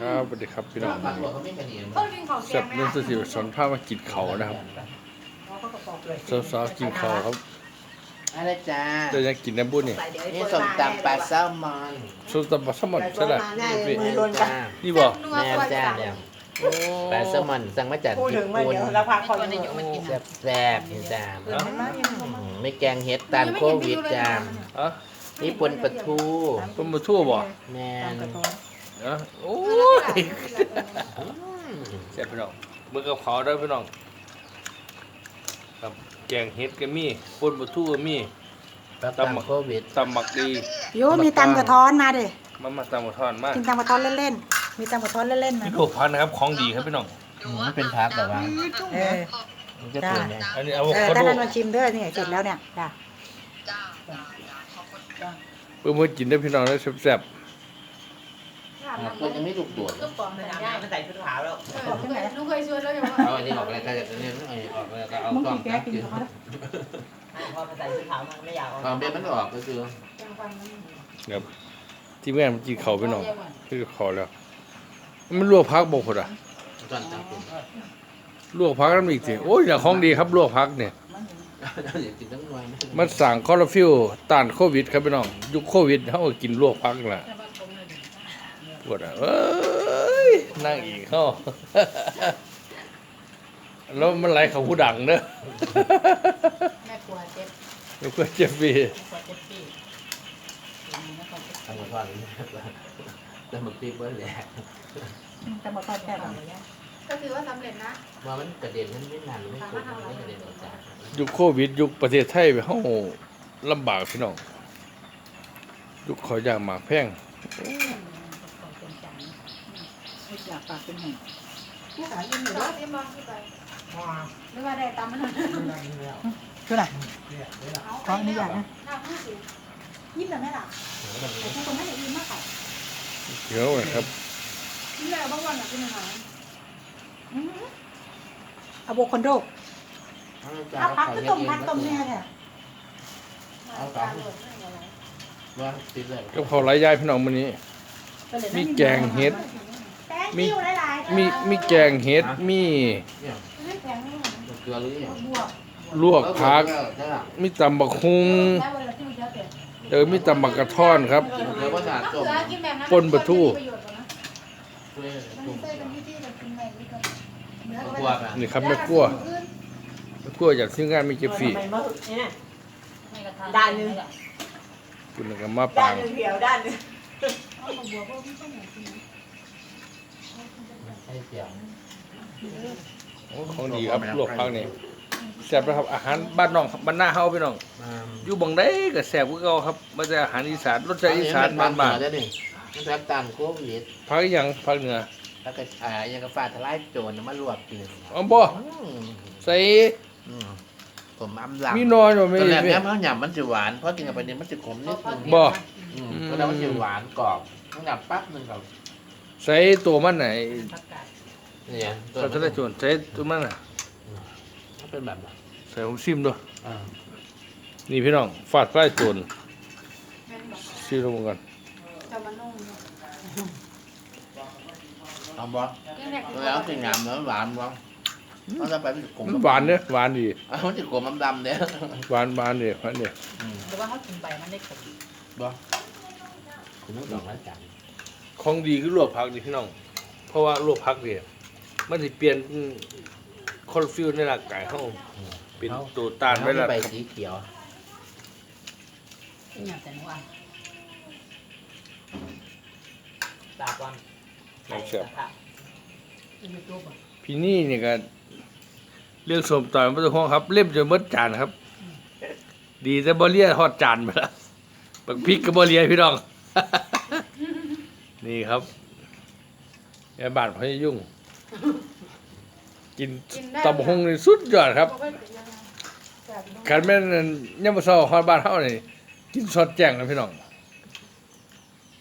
ครับสวัสดีครับพี่น้องบางคนเขาไม่กระเนียนต้นกินของแกแซ่บงไหมเรื่องล่ะสสิวสอนผ้ามากินเขาวนะครับสาวๆกินเขาวครับอะไรจ้าจะยังกินน้ำบุญนี่นี่ส้มตำปลาแซลมอนส้มตำปลาสมอนใช่ไหมนี่มือล้นจ้านี่บ่นัวแม่กว่าจ้าจ้าเนี่ยปลาแซลมอนสั่งมาจากพูดญี่ถึงว่าปุ่นเดี๋ยวเราพักผ่อนอยู่แซ่บแซ่บๆนี่จ้าอืมไม่แกงเห็ดตานโควิดจ้าอะนี่ปนปลาทูต้มมาทั่วบ่แม่น อะโอ้ยแซ่บพี่น้องมือกับเขาได้อพี่น้องครับแกงเห็ดก็มีปนมาทั่วก็มีปลาตำโควิดตำหมักดีโยมีตำกระท้อนมาดิมามาตำกระท่อนมากินตำกระท้อนเล่นๆมีตำกระท้อนเล่นๆมาพี่โดพันนะครับของดีครับพี่น้องอืมมันเป็นพักแบบว่าเออมันจะเป็นไงอันนี้อะโวเออคาด้านโดนั้นมาชิมเด้อนี่เสร็จแล้วเนี่ยจ้ะเพื่อมากินได้อพี่น้องได้แซ่บ มันจะไม่ถูกตรวจก็ปองเลยได้มันใส่ชุดขาวแล้วเออลูกเคยชวนแล้วอย่างว่าเอาอันนี้ออกแล้วก็จะเนี่ยเอาออกแล้วก็เอามึงกล้อกิงนแกจับกินกินกับเขาแล้วพอมันใส่ชุดขาวมันไม่อยากเอาความเป็นมันออกก็คือๆครับที่แม่มันกินเขาพี่น้องคือเขาแล้ว มันลวกพักบอกคนอะตอนจับกินลวกพักน้ำอีกสิโอ้ยอย่างของดีครับลวกพักเนี่ยอยากกินทั้งหน่วยมันสั่งคอร์ฟิลต้านโควิด ครับพี่น้องยุคโควิดเขาก็กินลวกพักแหละ ปวดอะเอ้ยนั่งอีกเข้าแล้วมันไหลเขาผู้ดังเนอะแม่กลัวเจ็บแล้วก็เจฟฟี่กลัวเจ็บปีทำมาทอดแต่มันปีเบิ้ลแหละตำกระท้อนแซ่บอะก็ถือว่าสำเร็จนะว่ามันกระเด็นมันไม่นานไม่คุ้มไม่กระเด็นออกจากยุคโควิด ยุคประเทศไทยเขาลำบากพี่น้องยุคเขาอยากหมากแพง ไม่อยากฝากเป็นแห่งรอบที่มองขึ้นไปหรือว่าได้ตามมันคืออะไรขออนุญาตนะหน้าผู้สูงยิ้มแต่ไม่หลับแต่ทุกคนไม่ได้ยิ้มมากค่ะเดี๋ยวนะครับนี่แหละบางวันอะคุณอาหารอะโวคาโดเอาพักก็ต้มพักต้มเนี่ยเนี่ยตาโหลดไม่อไรว่าติดเลยก็ขาหลายายพี่น้องมื้อนี้ มีแกงเห็ด แป้งกิ้วหลายๆมี มีแกงเห็ด มีเนี่ยไม่แข็งไม่หมดเกลือหรือยังบวกลวกผัก มีตำบักฮุงแล้วเวลาที่มันเยอะเปลี่ยนเออมีตำบักกระท่อนครับ เกลือก็สะอาดก็ต้มคือกินแบบนั้นปนปลาทูประโยชน์กว่านะเพื่อมันต้มใส่เป็นวิธีแบบกินแบบนี้ก็เนื้อกลัวกันนี่ครับแม่กลัวแม่กลัวอยากซื้องานมีเก็บฟรีทำไมมาเนี่ยด้านนึงคุณก็มาด้าปานงหนึ่งเดียวด้านหนึ่งเอามาบวกพวกที่ต้องอย่างนี้ ให้เสียงโอ้ของดีครับลวกผักนี่แซ่บนะครับอาหารบ้านน้องครับบ้านหน้าเฮาพี่น้องมาอยู่บังได้ก็แซ่บกว่าเก่าครับมาจากอาหารอีสานรสชาติอีสานบ้านบ้านได้หนึ่งมันแซ่บตามโควิดๆผักอีหยังผักเหนือแล้วก็อ่ายังกระฟาดทลายโจรมาลวกกินอ๋อบ่อืมใส่อืมผมอำลำมีน้อยบ่ตมีอนแรกพี่เนี่ยมันหยำมันจะหวานเพราะกินกับไปเนี่ยมันจะขมนิดนึงบ่อืมเพราะแล้วมันจะหวานกรอบมันหยำปั๊บหนึงกับ ใส่ตัวมันไหนเนี่ยเราจะได้ชวนใส่ตัวมันน่ะมันเป็นแบบใส่ผมซิมด้วยอ่านี่พี่น้องฟาดไฟโจรแม่นบอกซิมลงกันจะมานุ่มเอาบ่ยังแรกแล้วกินหยำแล้วหวานบ่เพราะถ้าไปมันจะขมมันหวานเด้อหวานดีอะมันจะขมมันดำเนี่ยหวานหวานดีหวานดีอืมแต่ว่าเขากินไปมันได้ขมบ่คุณต้องลองแล้วจัง ของดีคือลวกผักนี่พี่น้อง เพราะว่าลวกผักเนี่ยมันสิเปลี่ยนคอลฟิวในร่างกายเฮาเป็นตัวต้านไว้แล้วใบสีเขียวนี่อย่างแต่ว่าตากวันน้ำเสียบยูทูบอะพี่นี่เนี่ยก็เรื่องสมต่อยมันจะห้องครับ เล่มจนหมดจานครับ ดีแต่บ่เลียทอดจานไปแล้วบักพริกก็บ่เลียพี่น้อง นี่ครับแม่บ้านพญายุ่ง กินตำบักหงนี่สุดยอดครับกันแม่นยามมื้อเช้าฮอดบ้านเฮานี่กินสดแจ้งนะพี่น้อง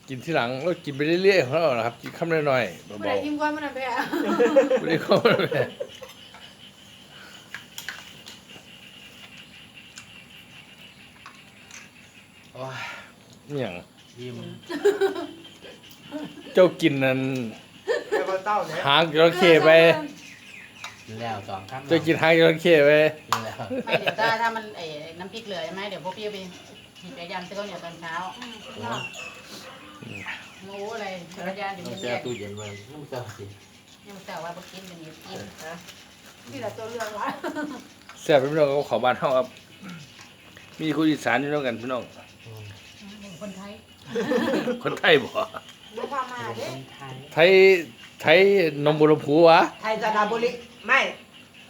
กินทีหลังแล้วกินไปเรื่อยๆของเรานะครับ กินคำน้อยๆผู้เบาใดยิ้มก้อนมันไปอะๆไม่ได้เข้ามาเลยอหย่างยิ้ม เจ้ากินนั้นเต้าเนี่ยหางจระเข้ไปแล้วสองคำจะกินหางจระเข้ไปกินแล้วไม่เดี๋ยวถ้าถ้ามันไอ้น้ำพริกเหลือใช่ไหมเดี๋ยวพวกพี่ไปหยิบจักรยานซื้อข้าวเหนียวตอนเช้าโอ้อะไรจักรยานอยู่ต้องเย็นแช่แยกตู้เย็นไว้ต้องเจ้าสิยังแต่ว่าพวกกินเป็นอยู่กินนี่แหละตัวเรื่องวะแซ่บพี่น้องเขาขาบ้านเฮาครับมีคนอีสานอยู่ด้วยกันพี่น้องคนไทย คนไทยบ่ ดูความมาเด้ไทยไทยหนองบัวลำพูวะไทยสระบุรีไม่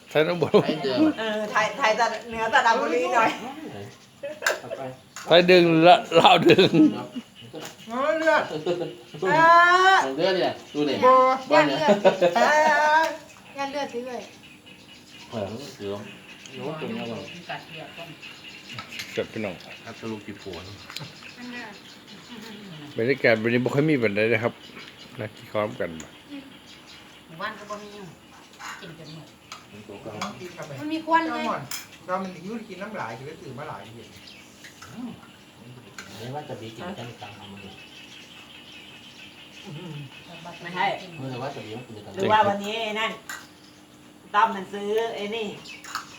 ไทยหนองบัวลำไอ้พูเดือเออไทยไทยจะเหนือสระบุรีหน่อยไทยดึงละลาวดึงเฮ้ยเลือดเออเลือดเนี่ยดูเนี่ยบัวบ้าย่านนเนี่ยเลือดเออย่านเลือดซื้อเลยเหมือนเสือหนูเป็นยังไงกัดเดียวต้น แซ่บพี่น้องอัตลุกิผวนบรรยากาศวันนี้บ่ค่อยมีปานใดนะครับนักกินข้าวกันบ่หมู่บ้านก็บ่มีกินจนหมดตัวก็กินเข้าไปมันมีควันเจ้าไงหมอนเรามันยุ่งกินน้ำหลายคือตื่นมาหลายเย็นไม่ว่าจะบีกินกันตังมันไม่ให้เมื่อว่าจะบีมันกินกันหรือว่าวันนี้ไอ้นั่นต้อมมันซื้อไอ้นี่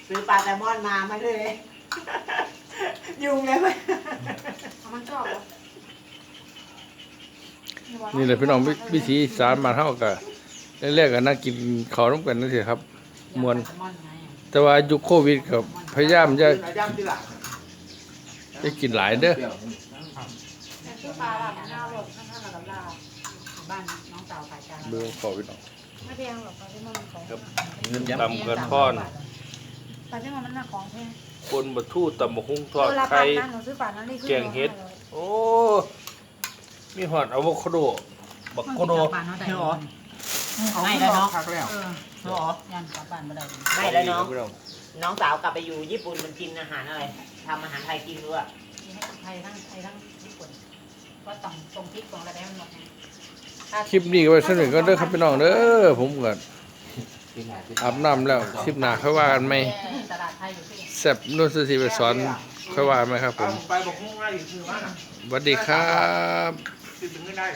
ซื้อปลาแซลมอนมามาเลย ยุงเลยไหมมันชอบเหรอนี่แหละพี่น้องวิวิถีอีสานมานเฮาก็แรกๆก็นั่งกินข้าวนำกันนั่นสิครับ มวนมอนไงแต่ว่ายุคโควิดก็พยายามจะตื่นมาย่ำที่หลังจะกินหลายเด้อแต่คือปลาแบบหน้ารถข้างๆกับลาบ้านน้องสาวขายจานเบิ่งขอพี่น้องไม่แพงหรอกปลาที่มันของเงินตำกระท่อนปลาที่มันมันหนักของแพง ปนบะทู่ตำบักหุ่งทอดเวลาไข่ปลานั้นหนูซื้อปลานั้นนี่คือแกงเห็ด โอ้ มีหอดอะโวคาโดบักโคโดบ้านเนาะได้ไม่แล้วเนาะพักแล้วเออหรอยันกลับบ้านบ่ได้ไม่แล้วน้องพี่น้องน้องสาวกลับไปอยู่ญี่ปุ่นมันกินอาหารอะไรทำอาหารไทยกินด้วยกินให้ไทยทั้งไทยทั้งญี่ปุ่นก็ต้องตรงพริกตรงอะไรให้มันหมดไงคลิปนี้ก็ไว้สนุกก็เด้อครับพี่น้องเด้อผมก็ อาบน้ำแล้วคลิปหน้าค่อยว่ากันไหมตลาดไทยอยู่ที่แซ่บนุ่นสุสีไปสอนค่อยว่ากันไหมครับผมไปบอกมุ่งไล่คือว่าสวัสดีครับคือถึงไม่ได้